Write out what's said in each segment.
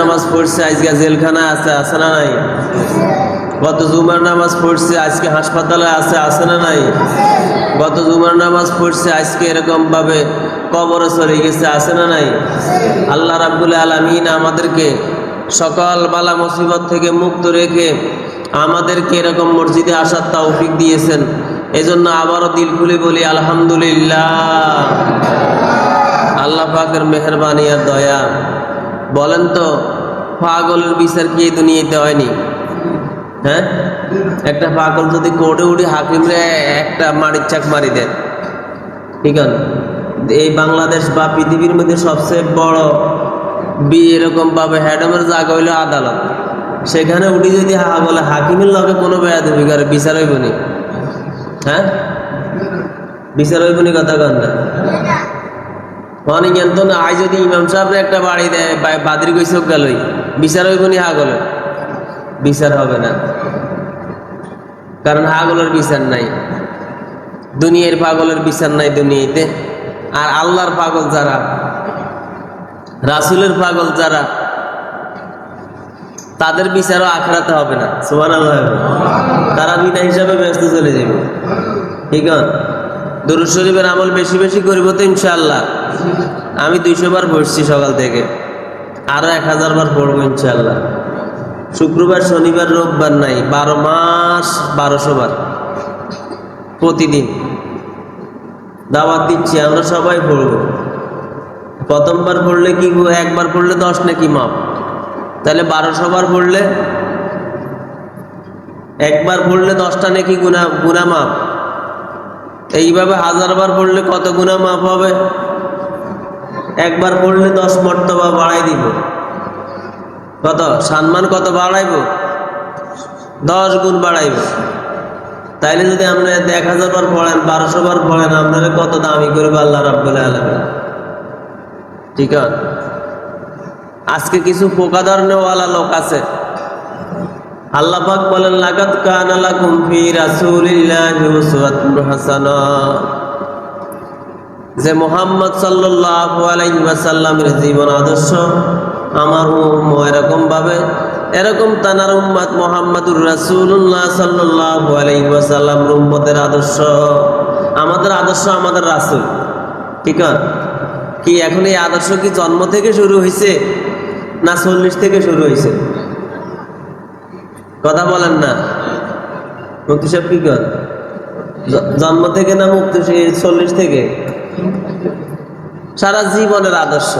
নামাজ পড়ছে, আজকে জেলখানা আছে আছে না নাই? গত জুমার নামাজ পড়ছে, আজকে হাসপাতালে আছে আছে না নাই? গত জুমার নামাজ পড়ছে, আজকে এরকম ভাবে কবরে চলে গেছে, আছে না নাই? আল্লাহ রাব্বুল আলমিন আমাদেরকে সকল বালা মুসিবত থেকে মুক্ত রেখে আমাদেরকে এরকম মসজিদে আসার তৌফিক দিয়েছেন। এজন্য আবারও দিল খুলে বলি, আলহামদুলিল্লাহ। আল্লাহ পাকের মেহরবানি আর দয়া। বলেন তো, পাগলের বিচার কি এই দুনিয়াতে হয়নি? হ্যাঁ? একটা পাগল যদি কোর্টে উঠে হাকিমরে একটা মারির চাক মারি দেন ঠিক আছে? এই বাংলাদেশ বা পৃথিবীর মধ্যে সবচেয়ে বড় বি এরকম ভাবে হ্যাডমের জায়গা হইল আদালত। সেখানে উঠি যদি হা, বলে হাকিমের লগে কোনো বেয়াদবি করে, বিচার হইবনি হ্যাঁ? বিচার হইবনি কথা কন না। অনেক জ্ঞান না আজ যদি ইমাম সাহেব একটা বাড়ি দেয় বাদির গৈছে গেলই বিচার হইব নি হাগলে বিচার হবে না। কারণ হাগলের বিচার নাই। দুনিয়ার পাগলের বিচার নাই দুনিয়াতে। আর আল্লাহর পাগল যারা, রাসুলের পাগল যারা, তাদের বিচারও আখড়াতে হবে না। সুবান আল্লাহ তারা বিনা হিসাবে ব্যস্ত চলে যাবে। ঠিক আছে শরীফের আমল বেশি বেশি করব তো ইনশাআল্লাহ। আমি দুইশো বার বসছি সকাল থেকে। আরও এক হাজার বার পড়ব ইনশাআল্লাহ। শুক্রবার, শনিবার, রোববার নাই, বারো মাস বারোশো বার প্রতিদিন। দাওয়াত দিচ্ছি, আমরা সবাই পড়ব। প্রথমবার পড়লে কি একবার পড়লে দশ নাকি মাপ? তাহলে বারোশো বার পড়লে একবার পড়লে দশটা নাকি গুনা গুনা মাপ? এইভাবে হাজার বার পড়লে কত গুণা মাপ হবে? একবার পড়লে দশ মর্তবা বাড়াই দিব। কত? সম্মান কত বাড়াইব? দশ গুণ বাড়াইব। তাইলে যদি আপনি এক হাজার বার পড়েন, বারোশো বার পড়েন, আপনারা কত দামি করবে আল্লাহ রাব্বুল আলামিন। ঠিক আছে? আজকে কিছু পোকা ধরনেওয়ালা লোক আছে। আল্লাহ বলেন লাকাত কানা লাকুম যে মোহাম্মদ ওয়াসাল্লামের জীবন আদর্শ, আমার উম্ম এরকম ভাবে এরকম তানার উম্মত মোহাম্মদুর রাসূলুল্লাহ সাল্লাল্লাহু আলাইহি ওয়াসাল্লাম উম্মতের আদর্শ। আমাদের আদর্শ আমাদের রাসুল। ঠিক কি এখন এই আদর্শ কি জন্ম থেকে শুরু হয়েছে না চল্লিশ থেকে শুরু হয়েছে কথা বলেন না। মুক্তি সাহেব কি কর জন্ম থেকে না মুক্তি? চল্লিশ থেকে? সারা জীবনের আদর্শ।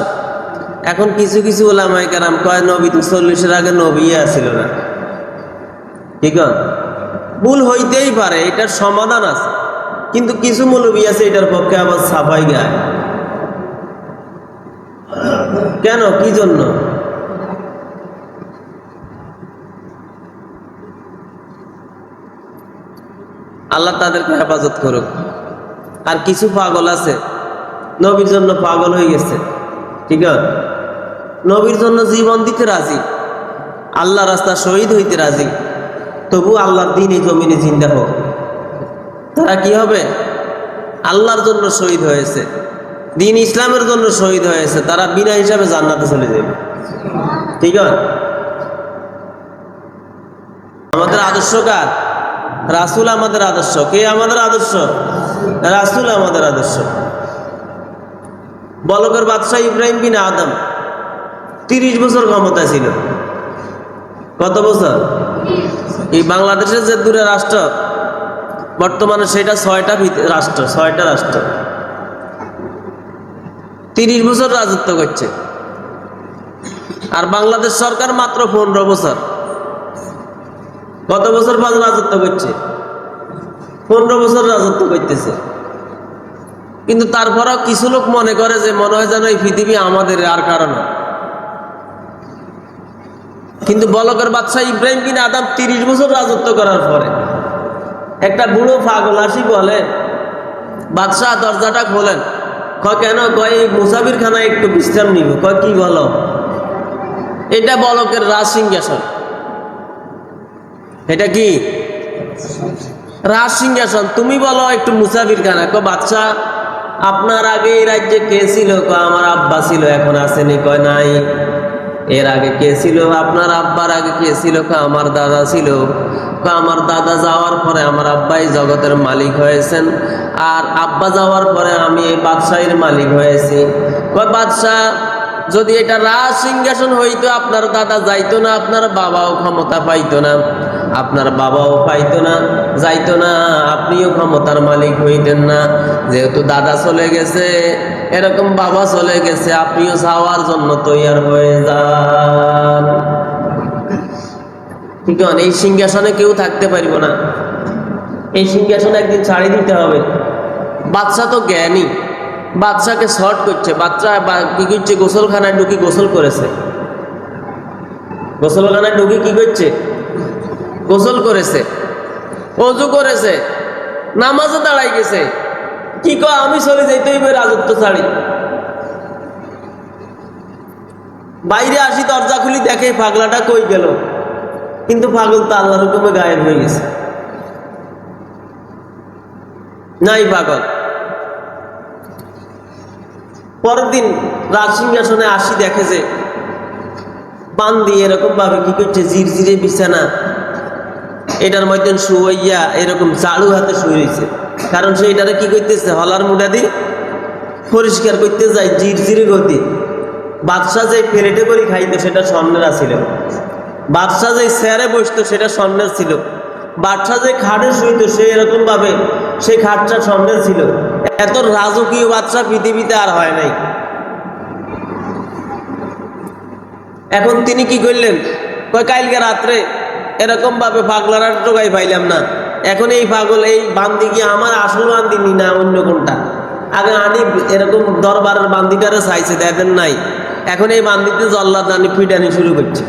এখন কিছু কিছু ওলামাই কারাম কয়, নবী চল্লিশের আগে নবী আসিল না। ঠিক? ভুল হইতেই পারে, এটার সমাধান আছে। কিন্তু কিছু মৌলবী আছে, এটার পক্ষে আবার সাফাই গায়। কেন? কি জন্য? আল্লাহ তাদেরকে হেফাজত করুক। আর কিছু পাগল আছে নবীর জন্য পাগল হয়ে গেছে। ঠিক আছে নবীর জন্য জীবন দিতে রাজি। আল্লাহ রাস্তা শহীদ হইতে রাজি। তবু আল্লাহর দিন জমিনে জিন্দা হোক। তারা কি হবে? আল্লাহর জন্য শহীদ হয়েছে। দিন ইসলামের জন্য শহীদ হয়েছে। তারা বিনা হিসাবে জান্নাতে চলে যাবে। ঠিক আছে আমাদের আদর্শ কার? রাসুল আমাদের আদর্শ। কে আমাদের আদর্শ? রাসুল আমাদের আদর্শ। বলকের বাদশাহ ইব্রাহিম বিন আদম তিরিশ বছর ক্ষমতা ছিল। কত বছর? এই বাংলাদেশের যে দূরে রাষ্ট্র, বর্তমানে সেটা ছয়টা রাষ্ট্র ছয়টা রাষ্ট্র। তিরিশ বছর রাজত্ব করছে। আর বাংলাদেশ সরকার মাত্র পনেরো বছর। কত বছর বাদ রাজত্ব করছে? পনেরো বছর রাজত্ব করতেছে। কিন্তু তারপরেও কিছু লোক মনে করে যে মনে হয় যেন এই পৃথিবী আমাদের, আর কারণ কিন্তু বলকের বাদশাহ ইব্রাহিম বিন আদাম তিরিশ বছর রাজত্ব করার পরে একটা বুড়ো পাগল আসি বলে, বাদশাহ দরজাটা খোলেন। কয়, কেন? কয় মুসাফির খানা একটু বিশ্রাম নিব। কয়, কি বলো? এটা বলকের রাজ সিংহাসন। এটা কি? রাজ সিংহাসন। তুমি বলো একটু মুসাফির খানা। কয়, বাদশাহ আপনার আগে এই রাজ্যে কে ছিল? আমার আব্বা ছিল, এখন আসেনি, কয়, নাই। এর আগে কে ছিল? আপনার আব্বার আগে কে ছিল? আমার দাদা ছিল। আমার দাদা যাওয়ার পরে আমার আব্বাই জগতের মালিক হয়েছেন। আর আব্বা যাওয়ার পরে আমি এই বাদশাহীর মালিক হয়েছি। কয়, বাদশাহ, যদি এটা রাজ সিংহাসন হইতো, আপনার দাদা যাইতো না, আপনার বাবাও ক্ষমতা পাইতো না। আপনার বাবাও পাইতো না, যাইতো না, আপনিও ক্ষমতার মালিক হইতেন না। যেহেতু দাদা চলে গেছে, এরকম বাবা চলে গেছে, আপনিও যাওয়ার জন্য তৈয়ার হয়ে যান। কিন্তু এই সিংহাসনে কেউ থাকতে পারব না। এই সিংহাসন একদিন ছাড়ি দিতে হবে। বাচ্চা তো জ্ঞানী বাচ্চাকে শর্ট করছে বাচ্চা কি করছে, গোসলখানায় ঢুকি গোসল করেছে। গোসলখানায় ঢুকি কি করছে? গোসল করেছে, অজু করেছে নামাজও দাঁড়াই গেছে। কি কয়, আমি চলে যাইতে হইবে রাজত্ব ছাড়ি। বাইরে আসি, দরজা খুলি, দেখে পাগলাটা কই গেল। কিন্তু পাগল তো আল্লাহর হুকুমে গায়েব হয়ে গেছে। নাই পাগল। পরের দিন রাজ সিংহাসনে আসি দেখে যে পান দিয়ে এরকম ভাবে কি করছে জিরজিরে বিছানা। এটার মধ্যে শুয়াইয়া এরকম চালু হাতে শুয়ে রয়েছে কারণ সে এটারে কি করতেছে হলার মুডা দিয়ে পরিষ্কার করতে যায় জিরজিরে গতি। বাদশাহ যে প্লেটে করে খাইতো, সেটা স্বর্ণের ছিল বাদশাহ যে স্যারে বসতো, সেটা স্বর্ণের ছিল। বাদশাহ যে খাটে শুইতো, সে এরকম ভাবে সেই খাটটা স্বর্ণের ছিল। এত রাজকীয় বাদশাহ পৃথিবীতে আর হয় নাই। এখন তিনি কি করলেন? কয়, কালকে রাত্রে এরকম ভাবে পাগলার টোকাই পাইলাম না। এখন এই পাগল, এই বান্দি কি আমার আসল বান্দি নি না অন্য কোনটা? আগে আনি এরকম দরবারের বান্দিটারে চাইছে দেখেন নাই। এখন এই বান্দিতে জল্লাদ আনি, পিটানি শুরু করছে।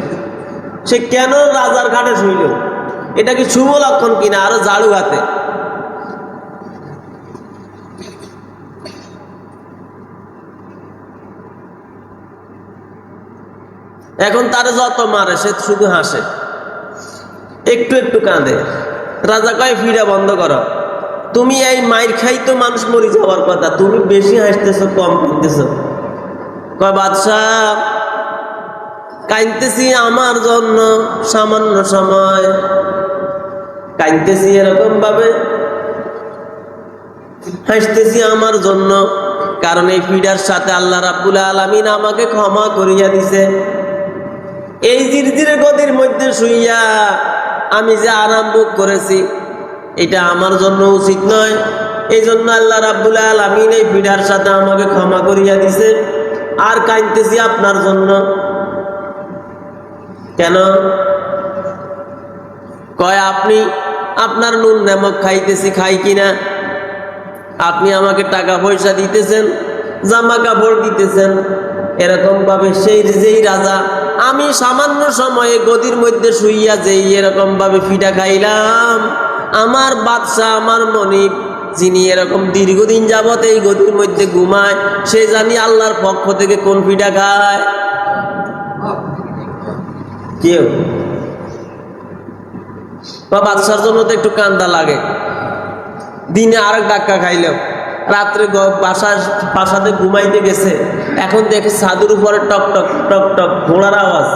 সে কেন রাজার ঘাটে শুইল? এটা কি শুভ লক্ষণ কিনা? আরও ঝাড়ু হাতে। এখন তার যত মারে, সে শুধু হাসে। একটু একটু কাঁদে। রাজা কয়, ফিরা বন্ধ করো। তুমি এই মাইর খাই তো মানুষ মরি যাওয়ার কথা। তুমি বেশি হাসতেছ, কম কাঁদতেছো। কয়, বাদশাহ, কাঁদতেছি আমার জন্য সামান্য সময়। কাঁদতেছি এরকম ভাবে। হাসতেছি আমার জন্য। কারণ এই ফিডার সাথে আল্লাহ রাব্বুল আলামিন আমাকে ক্ষমা করিয়া দিছে। এই জিরজিরে গদির মধ্যে শুইয়া আমি যে আরাম ভোগ করেছি, এটা আমার জন্য উচিত নয়। এই জন্য আল্লাহ রাব্বুল আলামিন এই পিডার সাথে আমাকে ক্ষমা করিয়া দিছে। আর কাঁদতেছি আপনার জন্য। কেন? কয়, আপনি আপনার নুন নামক খাইতেছি, খাই কিনা? আপনি আমাকে টাকা পয়সা দিতেছেন, জামা কাপড় দিতেছেন। এরকম ভাবে সেই যেই রাজা, আমি সামান্য সময়ে গদির মধ্যে শুইয়া যেই এরকম ভাবে ফিটা খাইলাম, আমার বাদশাহ, আমার মনিব, যিনি এরকম দীর্ঘদিন যাবত এই গদির মধ্যে ঘুমায়, সে জানি আল্লাহর পক্ষ থেকে কোন ফিটা খায়। কেউ? বা বাদশার জন্য তো একটু কান্দা লাগে। দিনে আরেক ডাক্কা খাইলেও। রাত্রে বাসা বাসাতে ঘুমাইতে গেছে। এখন দেখে ছাদের উপরে টক টক টক টক, ঘোড়ার আওয়াজ।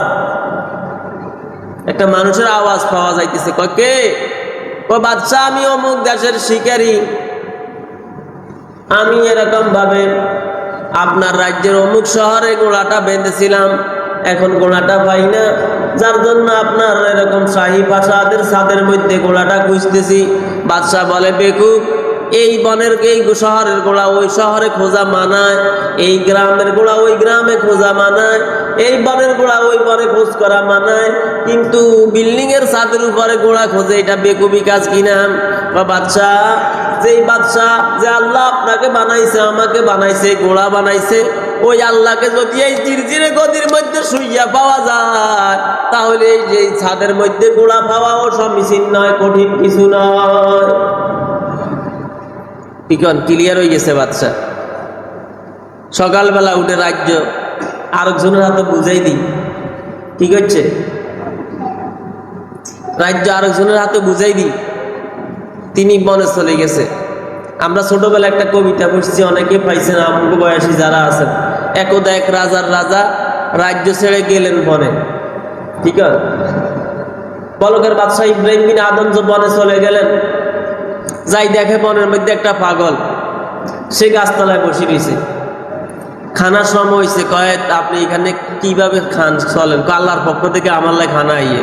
একটা মানুষের আওয়াজ পাওয়া যাইতেছে। কে? ও বাচ্চা, আমি অমুক দেশের শিকারী। আমি এরকম ভাবে আপনার রাজ্যের অমুক শহরে গোড়াটা বেঁধেছিলাম। এখন গোড়াটা পাই না। যার জন্য আপনার এরকম শাহী প্রাসাদের ছাদের মধ্যে গোড়াটা খুঁজতেছি। বাদশাহ বলে, বেকুব এই বনের এই শহরের গোড়া ওই শহরে খোঁজা মানায়, এই গ্রামের গোড়া ওই গ্রামে খোঁজা মানায়, এই বনের গোড়া ওই বনে খোঁজ করা মানায়, কিন্তু বিল্ডিং এর ছাদের উপরে গোড়া খোঁজে, এটা বেকুবি কাজ কিনা বা বাদশাহ, যেই বাদশাহ যে আল্লাহ আপনাকে বানাইছে, আমাকে বানাইছে, গোড়া বানাইছে, ওই আল্লাহকে যদি এই চিরচিরে গদির মধ্যে শুইয়া পাওয়া যায়, তাহলে এই ছাদের মধ্যে গোড়া পাওয়াও সমীচীন নয়, কঠিন কিছু নয়। ইকন ক্লিয়ার হয়ে গেছে বাচ্চা। সকালবেলা উঠে রাজ্য, আরেকজনের হাতে বুঝাই দিই। কি করছে রাজ্য আরেকজনের হাতে বুঝাই দিই। তিনি বনে চলে গেছে। আমরা ছোটবেলা একটা কবিতা পড়ছি, অনেকে পাইছেন আমুক বয়সী যারা আছেন। একদা এক রাজার রাজা রাজ্য ছেড়ে গেলেন বনে। ঠিক আছে? বাদশাহ ইব্রাহিম বিন আদম যে বনে চলে গেলেন যাই দেখে বনের মধ্যে একটা পাগল, সে গাছতলায় বসে রয়েছে। খানার সময় হয়েছে, কয়ে, আপনি এখানে কীভাবে খান চলেন? আল্লাহর পক্ষ থেকে আমার লাই খানা আইয়ে।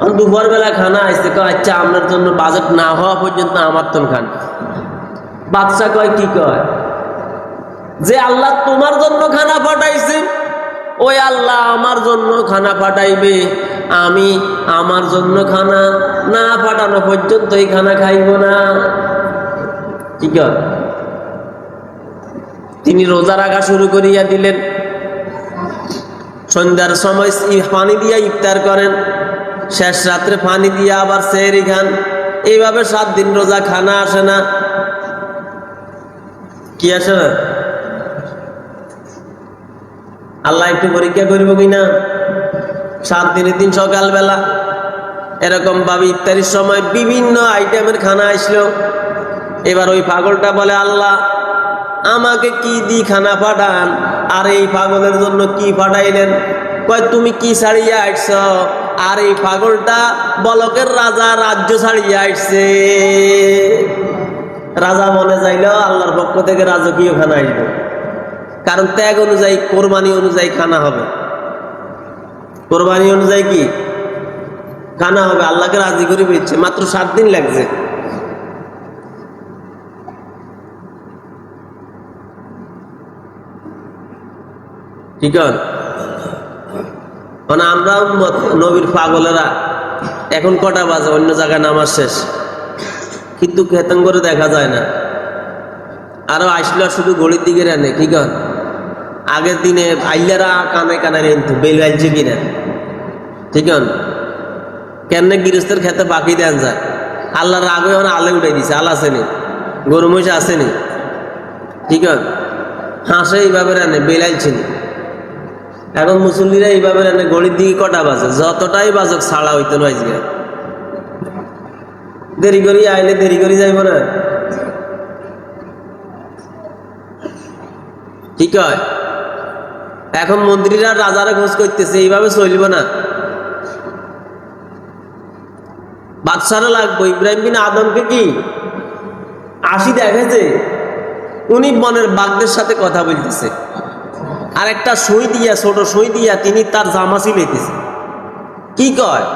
আমি দুপুর বেলা খানা আসছে কয় আচ্ছা আপনার জন্য বাজেট না হওয়া পর্যন্ত আমার তো খান। বাচ্চা কয়, কি কয়? যে আল্লাহ তোমার জন্য খানা পাঠাইছে, ওই আল্লাহ আমার জন্য খানা পাঠাইবে। আমি আমার জন্য খানা না পাঠানো পর্যন্ত এই খানা খাইব না। কি কয়? তিনি রোজা রাখা শুরু করিয়া দিলেন। সন্ধ্যার সময় পানি দিয়া ইফতার করেন। শেষ রাত্রে পানি দিয়া আবার সেহরি খান। এইভাবে সাত দিন রোজা খানা আসে না। কি আসে না? আল্লাহ একটু পরীক্ষা করিব কিনা? সাত দিনের দিন সকালবেলা এরকম ভাবে, ইফতারির সময় বিভিন্ন আইটেমের খানা আসলো। এবার ওই পাগলটা বলে, আল্লাহ, আমাকে কি দি খানা পাঠান? আর এই পাগলের জন্য কি পাঠাইলেন? কয়, তুমি কি ছাড়িয়ে আসছ? আর এই পাগলটা বলকের রাজা, রাজ্য ছাড়িয়ে আসছে। রাজা মনে চাইল, আল্লাহর পক্ষ থেকে রাজকীয় খানা আসবে। কারণ ত্যাগ অনুযায়ী, কোরবানি অনুযায়ী খানা হবে। কোরবানি অনুযায়ী কি? খানা হবে, আল্লাহকে রাজি করে পেয়েছে মাত্র সাত দিন লাগছে। ঠিক মানে আমরা নবীর পাগলেরা, এখন কটা বাজে, অন্য জায়গায় নামাজ শেষ। কিন্তু খেতন করে দেখা যায় না। আরও আসলো শুধু ঘড়ির দিকে রানে, কি কর আগের দিনে আইলারা কানে কানে রেনতো বেল আইছে কিনা? ঠিক আছে? কেন গৃহস্থের খেতে বাকি দেন যায়? আল্লাহর আগে এখন আলে উঠাই দিছে, আল আসেনি গরু মহিষ আসেনি ঠিক হাঁসে এইভাবে রানে বেল আইছে নি। এখন মুসল্লিরা এইভাবে রানে ঘড়ির দিকে কটা বাজে? যতটাই বাজক ছাড়া হইতো না দেরি করি আইলে দেরি করি যাইব না। ঠিক হয় এখন মন্ত্রীরা রাজারা খোঁজ করতেছে, এইভাবে চলব না। বাদশারা লাগবো, ইব্রাহিম বিন আদমকে কি? আসি দেখেছে? উনি বনের বাঘদের সাথে কথা বলতেছে। আর একটা সই দিয়া, ছোট সই দিয়া তিনি তার জামা সিলাইতেছে। কি কয়?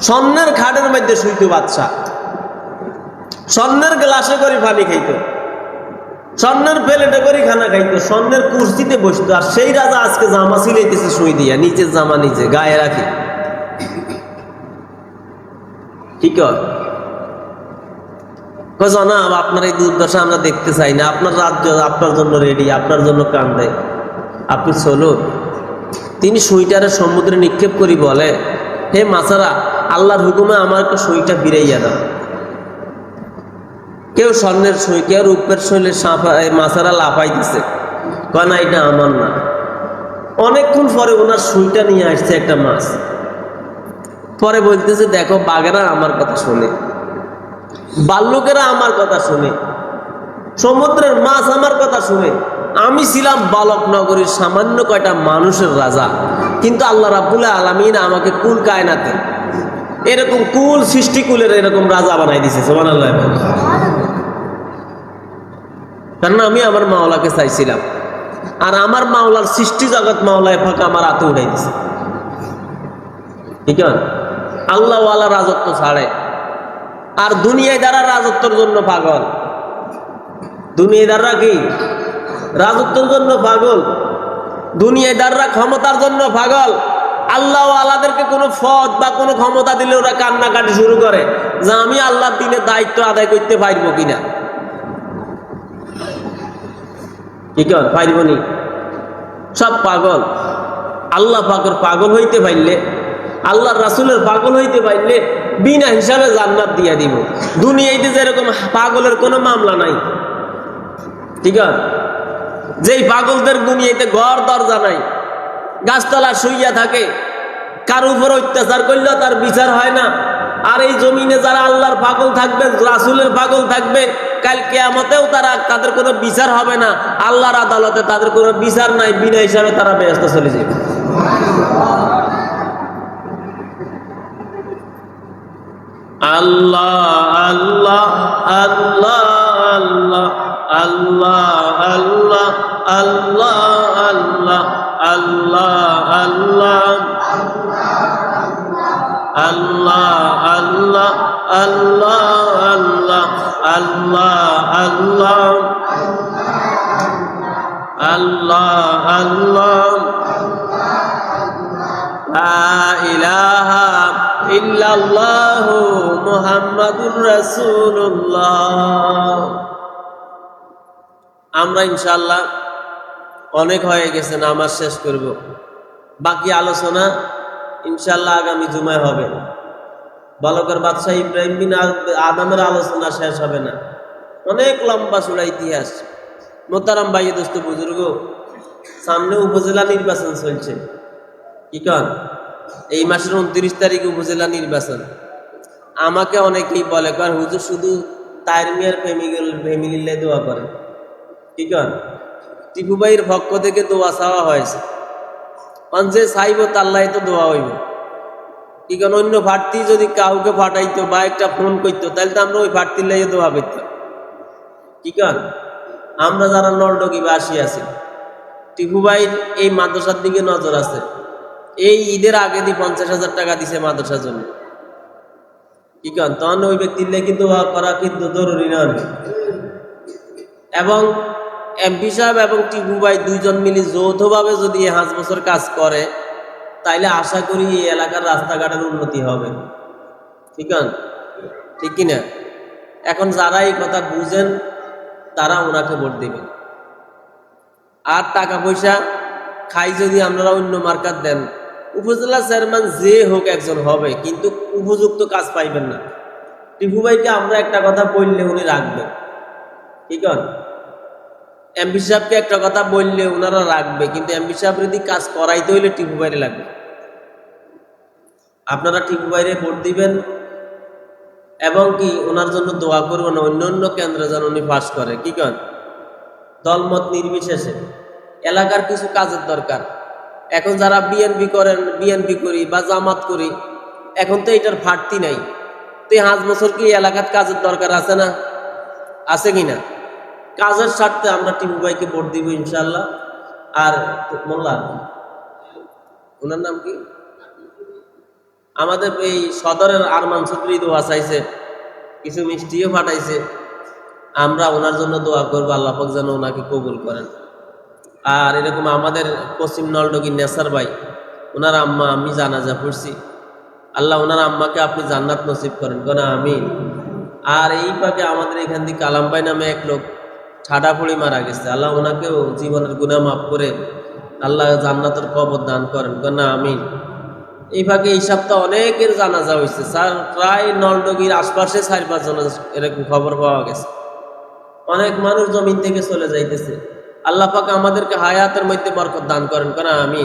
স্বর্ণের খাটের মধ্যে শুইতো বাচ্চা স্বর্ণের গ্লাসে করে পানি খাইতো। স্বর্ণের প্লেটে করে খানা খাইতো, স্বর্ণের কুর্সিতে বসতো, আর সেই রাজা আজকে জামা সিলাইতেছে শুই দিয়া নিচের জামা নিচে গায়ে রাখে। ঠিক জনাব, আপনার এই দুর্দশা আমরা দেখতে চাই না, আপনার রাজ্য আপনার জন্য রেডি আপনার জন্য কান্দে। আপনি চলুন। তিনি সুইটারে সমুদ্রে নিক্ষেপ করি বলে, হে মাছারা, আল্লাহর হুকুমে আমার একটা সুইটা ফিরাইয়া দাও। কেউ স্বর্ণের সই, কেউ রূপের শৈলে মাছারা লাফাই দিছে। কয় না, এটা আমার না। অনেকক্ষণ পরে ওনার সুইটা নিয়ে আসছে একটা মাছ। পরে বলতেছে, দেখো, বাঘেরা আমার কথা শোনে। বাল্যকেরা আমার কথা শুনে। সমুদ্রের মাছ আমার কথা শুনে। আমি ছিলাম বালক নগরীর সামান্য কয়টা মানুষের রাজা। কিন্তু আল্লাহ রাবুল আলমিন আমাকে কুল কায়নাতে, এরকম কুল সৃষ্টিকুলের এরকম রাজা বানাই দিছে। সোমান আল্লাহ কারণ আমি আমার মাওলাকে চাইছিলাম। আর আমার মাওলার সৃষ্টি জগৎ মাওলায় ফাঁকা আমার হাতে উঠাই দিছে। ঠিক আছে? আল্লাহওয়ালা রাজত্ব ছাড়ে। আর দুনিয়ায় দ্বারা রাজত্বের জন্য পাগল। দুনিয়ায় দ্বারা কি? রাজত্বের জন্য পাগল। দুনিয়ায় দ্বারা ক্ষমতার জন্য পাগল। আল্লাহ আল্লাহদেরকে কোনো ফদ বা কোনো ক্ষমতা দিলে ওরা কান্নাকাটি শুরু করে যে আমি আল্লাহর দিনের দায়িত্ব আদায় করতে পারব কিনা। কি কর পারব নি সব পাগল। আল্লাহ পাগল পাগল হইতে পারলে আল্লাহ রাসুলের পাগল হইতে পারলে বিনা হিসাবে জান্নাত দিয়া দিব। দুনিয়াতে যেরকম পাগলের কোনো মামলা নাই। ঠিক আছে যেই পাগলদের দুনিয়াতে ঘর, দরজা নাই গাছতলা শুইয়া থাকে, কার উপর অত্যাচার করলেও তার বিচার হয় না। আর এই জমিনে যারা আল্লাহর পাগল থাকবে, রাসুলের পাগল থাকবে, কাল কেয়ামতেও তারা তাদের কোনো বিচার হবে না। আল্লাহর আদালতে তাদের কোনো বিচার নাই, বিনা হিসাবে তারা ব্যস্ত চলে যাবে। আল্লাহ আল্লাহ আল্লাহ আল্লাহ আল্লাহ আল্লাহ আল্লাহ আল্লাহ। মুহাম্মাদুর রাসূলুল্লাহ আমরা ইনশাল্লাহ অনেক হয়ে গেছে, নামাজ শেষ করব। বাকি আলোচনা ইনশাল্লাহ আগামী জুমায় হবে। বালকের বাদশাহ ইব্রাহিম বিন আদ- আদমের আলোচনা শেষ হবে না। অনেক লম্বা চূড়া ইতিহাস। মোতারাম ভাই, দোস্ত, বুজুর্গ, সামনে উপজেলা নির্বাচন চলছে। কি কন? এই মাসের উনত্রিশ তারিখে উপজেলা নির্বাচন। আমাকে অনেকেই বলে, কারণ হুজুর শুধু তাইর মিয়ার ফ্যামিলি ফ্যামিলিলে দোয়া করে। কি কন? টিপু ভাইয়ের পক্ষ থেকে দোয়া চাওয়া হয়েছে। অন যে চাইব তাল্লাই তো দোয়া হইব। কি কারণ অন্য প্রার্থী যদি কাউকে ফাটাইতো বা একটা ফোন করতো, তাহলে তো আমরা ওই প্রার্থীর লাইয়ে দোয়া করতাম। কি কন? আমরা যারা নলডগিবাসী আছি, টিপু ভাইয়ের এই মাদ্রাসার দিকে নজর আছে। এই ঈদের আগে দিয়ে পঞ্চাশ হাজার টাকা দিছে মাদ্রাসার জন্য। কি কন? তখন ওই ব্যক্তির লেগে দোয়া করা কিন্তু জরুরি নয়। এবং এমপি সাহেব এবং টিপু ভাই দুইজন মিলে যৌথভাবে যদি পাঁচ বছর কাজ করে, তাইলে আশা করি এই এলাকার রাস্তাঘাটের উন্নতি হবে। ঠিক ঠিক কিনা এখন যারা এই কথা বুঝেন, তারা ওনাকে ভোট দেবেন। আর টাকা পয়সা খাই যদি আপনারা অন্য মার্কার দেন উপজেলা চেয়ারম্যান যে হোক একজন হবে, কিন্তু উপযুক্ত কাজ পাইবেন না। টিপু ভাইকে আমরা একটা কথা বললে উনি রাখবেন ঠিক এমপি সাহেবকে একটা কথা বললে ওনারা রাখবে, কিন্তু এমপি সাহেব যদি কাজ করাইতে হইলে টিপু বাইরে লাগবে। আপনারা টিপু বাইরে ভোট দিবেন এবং কি ওনার জন্য দোয়া করবেন, অন্য অন্য কেন্দ্রে যেন উনি পাশ করে। কি কন? দলমত নির্বিশেষে। এলাকার কিছু কাজের দরকার। এখন যারা বিএনপি করেন বিএনপি করি বা জামাত করি, এখন তো এটার ফাটতি নাই। তো এই পাঁচ বছর কি এলাকার কাজের দরকার আছে না? আছে কি না? কাজের স্বার্থে আমরা টিপু ভাইকে ভোট দিব ইনশাল্লাহ আর মোল্লা, ওনার নাম কি? আমাদের এই সদরের আরমান চৌধুরী দোয়া চাইছে, কিছু মিষ্টিও পাঠাইছে। আমরা ওনার জন্য দোয়া করব, আল্লাহ যেন ওনাকে কবুল করেন। আর এরকম আমাদের পশ্চিম নলডগি নেসার ভাই, ওনার আম্মা আমি জানাজা পড়ছি। আল্লাহ ওনার আম্মাকে আপনি জান্নাত নসিব করেন কেন আমি আর এই পাকে আমাদের এখান থেকে কালাম ভাই নামে এক লোক ঠাডা ফুড়ি মারা গেছে। আল্লাহ ওনাকেও জীবনের গুণা মাফ করে আল্লাহ জান্নাতের কবর দান করেন কেন আমি এই ভাগে এই সপ্তাহ অনেকের জানাজা হয়েছে। স্যার, প্রায় নলডগির আশপাশে চার পাঁচজন এরকম খবর পাওয়া গেছে। অনেক মানুষ জমিন থেকে চলে যাইতেছে। আল্লাহ পাকে আমাদেরকে হায়াতের মধ্যে বরকত দান করেন। কেন আমি